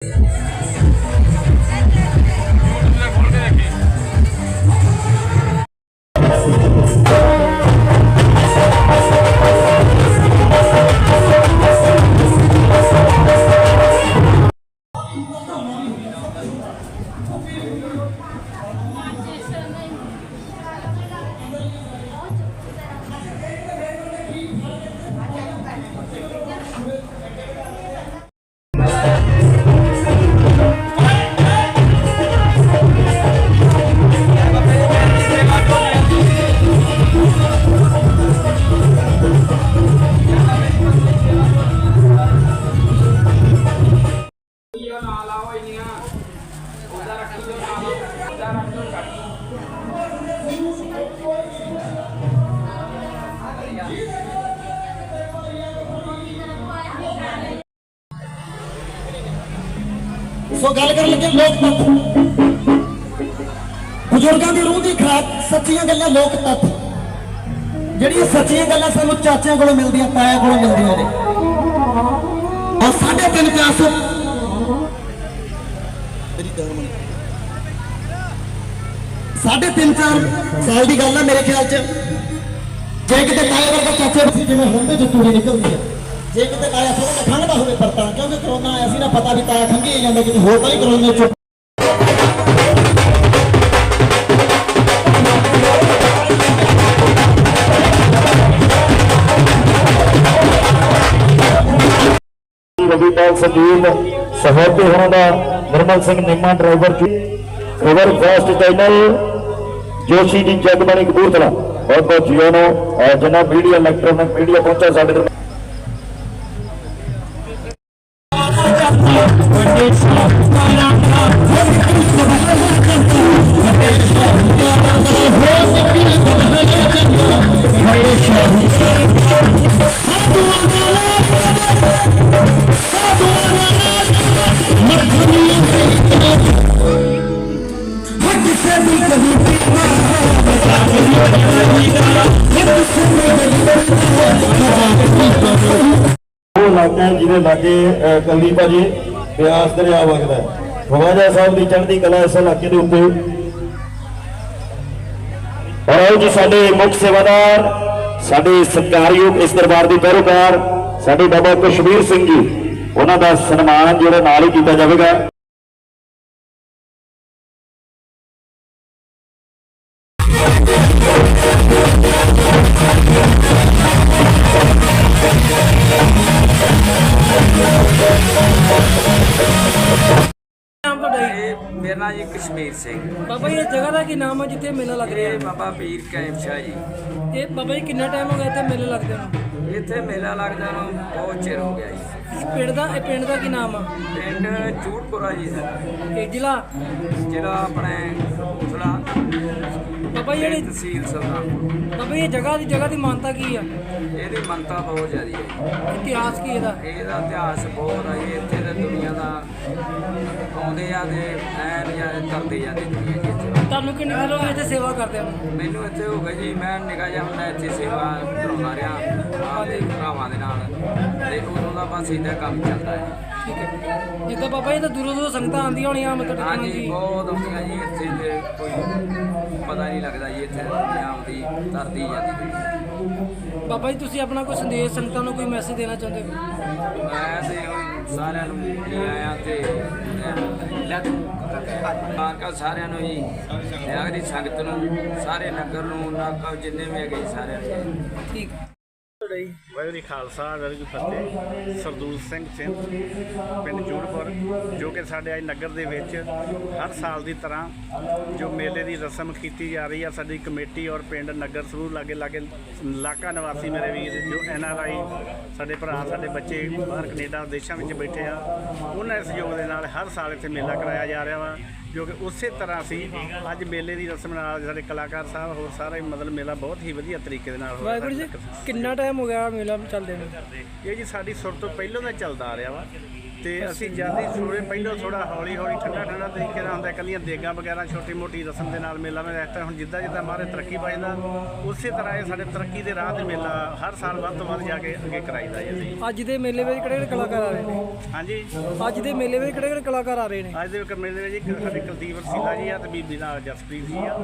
Yeah. ਸੋ ਗੱਲ ਕਰਨ ਲੱਗੇ ਲੋਕ ਤੱਤ। ਬਜ਼ੁਰਗਾਂ ਦੀ ਰੂਹ ਦੀ ਖਰਾਕ ਸੱਚੀਆਂ ਗੱਲਾਂ ਲੋਕ ਤੱਤ। ਜਿਹੜੀਆਂ ਸੱਚੀਆਂ ਗੱਲਾਂ ਸਾਨੂੰ ਚਾਚਿਆਂ ਕੋਲੋਂ ਮਿਲਦੀਆਂ, ਤਾਇਆਂ ਕੋਲੋਂ ਮਿਲਦੀਆਂ ਨੇ। ਔਰ ਸਾਢੇ ਤਿੰਨ ਚਾਰ ਸੌ ਸਾਢੇ ਤਿੰਨ ਚਾਰ ਸਾਲ ਦੀ ਗੱਲ ਹੈ ਮੇਰੇ ਖਿਆਲ 'ਚ। ਜੇ ਕਿਤੇ ਤਾਏ ਵਰਗਾ ਚਾਚੇ ਜਿਵੇਂ ਹੁੰਦੇ ਚ ਤੂੜੀ ਨਿਕਲਦੀ ਹੈ ਜੇ ਕਿਤੇ ਤਾਇਆ ਥੋੜਾ ਖੰਘਦਾ ਹੋਵੇ ਪਰਤਾ ਕਿਉਂਕਿ ਕਰੋਨਾ ਆਇਆ ਸੀ ਨਾ ਪਤਾ ਵੀ ਤਾਇਆ ਖੰਘੀ ਹੀ ਜਾਂਦਾ ਕਿਤੇ ਹੋਰ ਤਾਂ ਨਹੀਂ ਕਰੋਨਾ ਚ ਰਵੀਪਾਲ ਸੰਦੀਪ ਸਹੋਤੇ ਹੋਣਾ ਦਾ ਨਿਰਮਲ ਸਿੰਘ ਨਿੰਮਾ ਡਰਾਈਵਰ ਜੀ ਖਬਰ ਫਾਸਟ ਚੈਨਲ ਜੋਸ਼ੀ ਦੀ ਜਗਬਾਣੀ ਕਪੂਰਥਲਾ ਬਹੁਤ ਬਹੁਤ ਜੀਓ ਨੂੰ ਅਹ ਜਿਨ੍ਹਾਂ ਮੀਡੀਆ ਇਲੈਕਟ੍ਰੋਨਿਕ ਮੀਡੀਆ ਪਹੁੰਚਾ ਉਹ ਇਲਾਕਾ ਜਿਹਦੇ ਲਾਗੇ ਅਹ, ਕਲਦੀ ਭਾਜੀ। ਬਿਆਸ ਦਰਿਆ ਵਗਦਾ ਖਵਾਜਾ ਸਾਹਿਬ ਦੀ ਚੜ੍ਹਦੀ ਕਲਾ ਇਸ ਇਲਾਕੇ ਦੇ ਉੱਤੇ ਔਰ ਆਓ ਜੀ, ਸਾਡੇ ਮੁੱਖ ਸੇਵਾਦਾਰ, ਸਾਡੇ ਸਤਿਕਾਰਯੋਗ ਇਸ ਦਰਬਾਰ ਦੇ ਪੈਰੋਕਾਰ, ਸਾਡੇ ਬਾਬਾ ਕਸ਼ਮੀਰ ਸਿੰਘ ਜੀ, ਉਹਨਾਂ ਦਾ ਸਨਮਾਨ ਜਿਹੜਾ ਨਾਲ ਹੀ ਕੀਤਾ ਜਾਵੇਗਾ। ਨਾਮ ਤੁਹਾਡਾ ਜੀ? ਇਹ ਮੇਰਾ ਨਾਂ ਜੀ ਕਸ਼ਮੀਰ ਸਿੰਘ। ਬਾਬਾ ਜੀ ਇਹ ਜਗ੍ਹਾ ਦਾ ਕੀ ਨਾਮ ਹੈ ਜਿੱਥੇ ਮੇਲਾ ਲੱਗ ਰਿਹਾ ਇਹ ਬਾਬਾ ਪੀਰ ਕੈਂਪ ਸ਼ਾਹ ਜੀ। ਤੇ ਬਾਬਾ ਜੀ ਕਿੰਨਾ ਟਾਈਮ ਹੋ ਗਿਆ ਇੱਥੇ ਮੇਲੇ ਲੱਗਦੇ ਨੂੰ? ਇੱਥੇ ਮੇਲਾ ਲੱਗਦਾ ਨੂੰ ਬਹੁਤ ਚਿਰ ਹੋ ਗਿਆ ਜੀ। ਇਸ ਪਿੰਡ ਦਾ ਇਹ ਪਿੰਡ ਦਾ ਕੀ ਨਾਮ ਆ? ਪਿੰਡ ਚੂੜਪੁਰਾ ਜੀ ਇਹ ਜ਼ਿਲ੍ਹਾ? ਜਿਹੜਾ ਆਪਣੇ ਬਾਬਾ ਜੀ ਜਿਹੜੀ ਤਹਿਸੀਲ ਸੁਲਤਾਨਪੁਰ ਬਾਬਾ ਜੀ ਇਹ ਜਗ੍ਹਾ ਦੀ ਜਗ੍ਹਾ ਦੀ ਮਾਨਤਾ ਕੀ ਆ ਇਹਦੀ ਮੰਨਤਾ ਬਹੁਤ ਜ਼ਿਆਦੀ ਹੈ ਇਤਿਹਾਸ ਕੀ ਇਹਦਾ ਜੀ। ਇਹਦਾ ਇਤਿਹਾਸ ਬਹੁਤ ਹੈ ਜੀ। ਇੱਥੇ ਤੇ ਦੁਨੀਆ ਦਾ ਆਉਂਦੇ ਆ ਤੇ ਐ ਨਜ਼ਾਰੇ ਕਰਦੇ ਜਾਂਦੇ ਦੁਨੀਆ ਜੀ ਇੱਥੇ ਤੁਹਾਨੂੰ ਕਿੰਨੇ ਦਿਨ ਹੋ ਗਏ ਇੱਥੇ ਸੇਵਾ ਕਰਦੇ ਨੂੰ ਮੈਨੂੰ ਇੱਥੇ ਹੋ ਗਿਆ ਜੀ ਮੈਂ ਨਿਕਾ ਜਿਹਾ ਹੁੰਦਾ ਇੱਥੇ ਸੇਵਾ ਕਰਾਉਂਦਾ ਰਿਹਾ ਆਪਦੇ ਭਰਾਵਾਂ ਦੇ ਨਾਲ। ਤੇ ਉਦੋਂ ਦਾ ਬਸ ਇਹਦਾ ਕੰਮ ਚੱਲਦਾ ਹੈ। ਠੀਕ ਹੈ। ਜਿੱਦਾਂ ਬਾਬਾ ਜੀ ਤਾਂ ਦੂਰੋਂ ਦੂਰੋਂ ਸੰਗਤਾਂ ਆਉਂਦੀਆਂ ਹੋਣੀਆਂ ਮਤਲਬ ਟਿਕਾਣਾ ਹਾਂਜੀ ਜੀ ਬਹੁਤ ਆਉਂਦੀਆਂ ਜੀ ਇੱਥੇ ਤੇ ਕੋਈ ਪਤਾ ਨਹੀਂ ਲੱਗਦਾ ਜੀ ਇੱਥੇ ਪੰਜਾਬ ਦੀ ਧਰਤੀ ਜਾਂਦੀ ਬਾਬਾ ਜੀ ਤੁਸੀਂ ਆਪਣਾ ਕੋਈ ਸੰਦੇਸ਼ ਸੰਗਤਾਂ ਨੂੰ ਕੋਈ ਮੈਸੇਜ ਦੇਣਾ ਚਾਹੁੰਦੇ ਹੋ? ਮੈਂ ਤੇ ਸਾਰਿਆਂ ਨੂੰ ਮਿਲ ਆਇਆ ਤੇ ਲੱਗ ਆਕਾ ਸਾਰਿਆਂ ਨੂੰ ਜੀ ਵਿਆਹ ਦੀ ਸੰਗਤ ਨੂੰ ਸਾਰੇ ਨਗਰ ਨੂੰ ਨਾਕਾ ਜਿੰਨੇ ਵੀ ਹੈਗੇ ਸਾਰਿਆਂ ਨੂੰ। ਠੀਕ। ਵਾਹਿਗੁਰੂ ਜੀ ਖਾਲਸਾ ਵਾਹਿਗੁਰੂ ਜੀ ਫਤਿਹ ਸਰਦੂਲ ਸਿੰਘ ਸਿੰਘ ਪਿੰਡ ਜੂੜਪੁਰ ਜੋ ਕਿ ਸਾਡੇ ਅੱਜ ਨਗਰ ਦੇ ਵਿੱਚ ਹਰ ਸਾਲ ਦੀ ਤਰ੍ਹਾਂ ਜੋ ਮੇਲੇ ਦੀ ਰਸਮ ਕੀਤੀ ਜਾ ਰਹੀ ਆ ਸਾਡੀ ਕਮੇਟੀ ਔਰ ਪਿੰਡ ਨਗਰ ਸਰੂਰ ਲਾਗੇ ਲਾਗੇ ਇਲਾਕਾ ਨਿਵਾਸੀ ਮੇਰੇ ਵੀਰ ਜੋ ਐਨ ਆਰ ਆਈ ਸਾਡੇ ਭਰਾ ਸਾਡੇ ਬੱਚੇ ਬਾਹਰ ਕੈਨੇਡਾ ਦੇਸ਼ਾਂ ਵਿੱਚ ਬੈਠੇ ਆ ਉਹਨਾਂ ਦੇ ਸਹਿਯੋਗ ਦੇ ਨਾਲ ਹਰ ਸਾਲ ਇੱਥੇ ਮੇਲਾ ਕਰਾਇਆ ਜਾ ਰਿਹਾ ਵਾ ਜੋ ਕਿ ਉਸੇ ਤਰ੍ਹਾਂ ਸੀ ਅੱਜ ਮੇਲੇ ਦੀ ਰਸਮ ਨਾਲ ਸਾਡੇ ਕਲਾਕਾਰ ਸਾਹਿਬ ਹੋਰ ਸਾਰਾ ਮਤਲਬ ਮੇਲਾ ਬਹੁਤ ਹੀ ਵਧੀਆ ਤਰੀਕੇ ਦੇ ਨਾਲ ਹੋ ਰਿਹਾ ਵਾਹਿਗੁਰੂ ਜੀ। ਕਿੰਨਾ ਟਾਈਮ ਹੋ ਗਿਆ ਮੇਲਾ ਚੱਲਦੇ ਨੇ। ਇਹ ਜੀ ਸਾਡੀ ਸੁਰ ਤੋਂ ਪਹਿਲਾਂ ਦਾ ਚੱਲਦਾ ਆ ਰਿਹਾ ਵਾ। ਤੇ ਅਸੀਂ ਜਾਂਦੇ ਥੋੜੇ ਪਹਿਲਾਂ ਥੋੜਾ ਹੌਲੀ ਹੌਲੀ ਠੰਡਾ ਠੰਡਾ ਤਰੀਕੇ ਨਾਲ ਹੁੰਦਾ ਇਕੱਲੀਆਂ ਦੇਗਾਂ ਵਗੈਰਾ ਛੋਟੀ ਮੋਟੀ ਰਸਮ ਦੇ ਨਾਲ ਮੇਲਾ ਮੈਂ ਤਰ੍ਹਾਂ ਹੁਣ ਜਿੱਦਾਂ ਜਿੱਦਾਂ ਮਾਰੇ ਤਰੱਕੀ ਪਾਈਦਾ ਉਸੇ ਤਰ੍ਹਾਂ ਇਹ ਸਾਡੇ ਤਰੱਕੀ ਦੇ ਰਾਹ ਤੇ ਮੇਲਾ ਹਰ ਸਾਲ ਵੱਧ ਤੋਂ ਵੱਧ ਜਾ ਕੇ ਅੱਗੇ ਕਰਾਈਦਾ ਜੀ। ਅਸੀਂ ਅੱਜ ਦੇ ਮੇਲੇ ਵਿੱਚ ਕਿਹੜੇ ਕਿਹੜੇ ਕਲਾਕਾਰ ਆ ਰਹੇ ਨੇ? ਹਾਂਜੀ। ਅੱਜ ਦੇ ਮੇਲੇ ਵਿੱਚ ਕਿਹੜੇ ਕਿਹੜੇ ਕਲਾਕਾਰ ਆ ਰਹੇ ਨੇ? ਅੱਜ ਦੇ ਮੇਲੇ ਵਿੱਚ ਇੱਕ ਸਾਡੇ ਕੁਲਦੀਪ ਰਸੀਲਾ ਜੀ ਆ ਤੇ ਬੀਬੀ ਨਾਲ ਜਸਪ੍ਰੀਤ ਜੀ ਆ।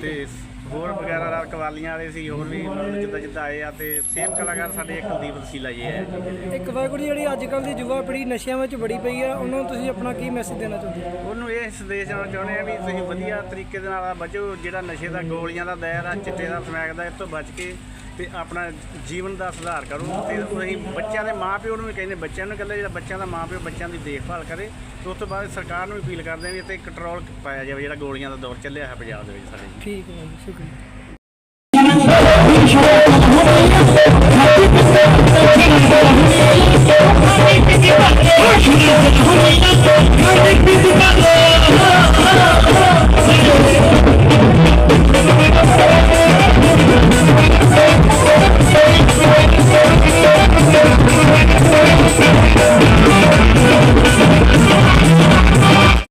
ਤੇ ਹੋਰ ਵਗੈਰਾ ਨਾਲ ਕਵਾਲੀਆਂ ਵਾਲੇ ਸੀ ਹੋਰ ਵੀ ਜਿੱਦਾਂ ਜਿੱਦਾਂ ਆਏ ਆ ਤੇ ਸੇਮ ਕਲਾਕਾਰ ਸਾਡੇ ਇੱਕ ਕੁਲਦੀਪ ਰਸੀਲਾ ਜੀ ਹੈ ਇੱਕ ਜੀ, ਜਿਹੜੀ ਅੱਜ ਕੱਲ੍ਹ ਦੀ ਯੁਵਾ ਪੀੜ੍ਹੀ ਨਸ਼ਿਆਂ ਵਿੱਚ ਬੜੀ ਪਈ ਆ ਉਹਨਾਂ ਨੂੰ ਤੁਸੀਂ ਆਪਣਾ ਕੀ ਮੈਸੇਜ ਦੇਣਾ ਚਾਹੁੰਦੇ ਹੋ? ਉਹਨੂੰ ਇਹ ਸੰਦੇਸ਼ ਦੇਣਾ ਚਾਹੁੰਦੇ ਆ ਵੀ ਤੁਸੀਂ ਵਧੀਆ ਤਰੀਕੇ ਦੇ ਨਾਲ ਬਚੋ ਜਿਹੜਾ ਨਸ਼ੇ ਦਾ ਗੋਲੀਆਂ ਦਾ ਦਾਇਰਾ ਚਿੱਟੇ ਦਾ ਸਮੈਕ ਦਾ ਇਸ ਤੋਂ ਬਚ ਕੇ ਤੇ ਆਪਣਾ ਜੀਵਨ ਦਾ ਸੁਧਾਰ ਕਰੋ ਤੇ ਅਸੀਂ ਬੱਚਿਆਂ ਦੇ ਮਾਪਿਓ ਨੂੰ ਵੀ ਕਹਿੰਦੇ ਬੱਚਿਆਂ ਨੂੰ ਕਹਿੰਦੇ ਜਿਹੜਾ ਬੱਚਿਆਂ ਦਾ ਮਾਪਿਓ ਬੱਚਿਆਂ ਦੀ ਦੇਖਭਾਲ ਕਰੇ ਤੇ ਉਸ ਤੋਂ ਬਾਅਦ ਸਰਕਾਰ ਨੂੰ ਵੀ ਅਪੀਲ ਕਰਦੇ ਆ ਵੀ ਇੱਥੇ ਕੰਟਰੋਲ ਪਾਇਆ ਜਾਵੇ ਜਿਹੜਾ ਗੋਲੀਆਂ ਦਾ ਦੌਰ ਚੱਲਿਆ ਹੈ ਪੰਜਾਬ ਦੇ ਵਿੱਚ ਸਾਡੇ। ਠੀਕ ਹੈ ਜੀ ਸ਼ੁਕਰੀਆ।